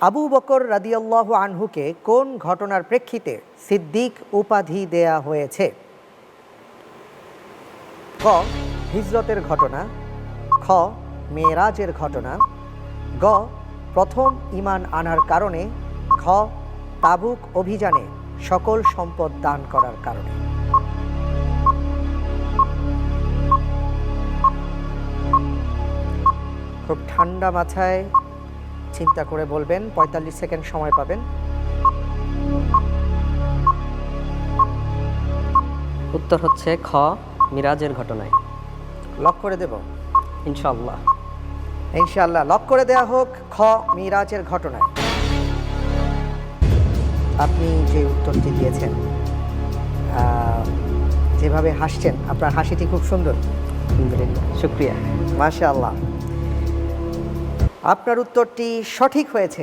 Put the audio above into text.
আবু বকর রাদিয়াল্লাহ আনহুকে কোন ঘটনার প্রেক্ষিতে সিদ্দিক উপাধি দেয়া হয়েছে? ক, হিজরতের ঘটনা। খ, মেয়েরাজের ঘটনা। গ, প্রথম ইমান আনার কারণে। খ তাবুক অভিযানে সকল সম্পদ দান করার কারণে। খুব ঠান্ডা মাথায় চিন্তা করে বলবেন পঁয়তাল্লিশ সেকেন্ড সময় পাবেন। উত্তর হচ্ছে খ মিরাজের ঘটনায়। লক করে দেব? ইনশাল্লাহ ইনশাআল্লাহ লক করে দেয়া হোক খ মিরাজের ঘটনায়। আপনি যে উত্তরটি দিয়েছেন যেভাবে হাসছেন আপনার হাসিটি খুব সুন্দর। শুক্রিয়া। মাশাআল্লাহ। আপনার উত্তরটি সঠিক হয়েছে।